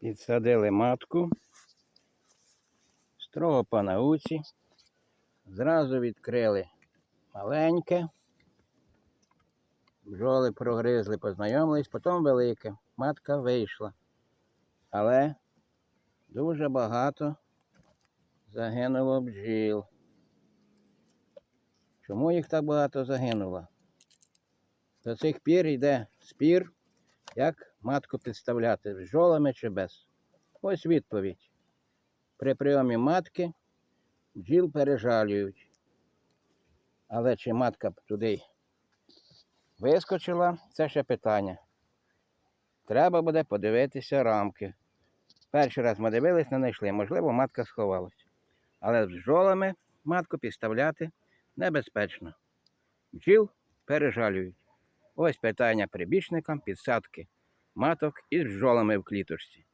Підсадили матку. Строго по науці. Зразу відкрили маленьке. Бджоли прогризли, познайомились, потім велике. Матка вийшла. Але дуже багато загинуло бджіл. Чому їх так багато загинуло? До цих пір йде спір, як матку підставляти з бджолами чи без. Ось відповідь. При прийомі матки бджіл пережалюють. Але чи матка туди вискочила, це ще питання. Треба буде подивитися рамки. Перший раз ми дивились, не знайшли. Можливо, матка сховалась. Але з бджолами матку підставляти небезпечно. Бджіл пережалюють. Ось питання прибічникам підсадки маток із бджолами в клітушці.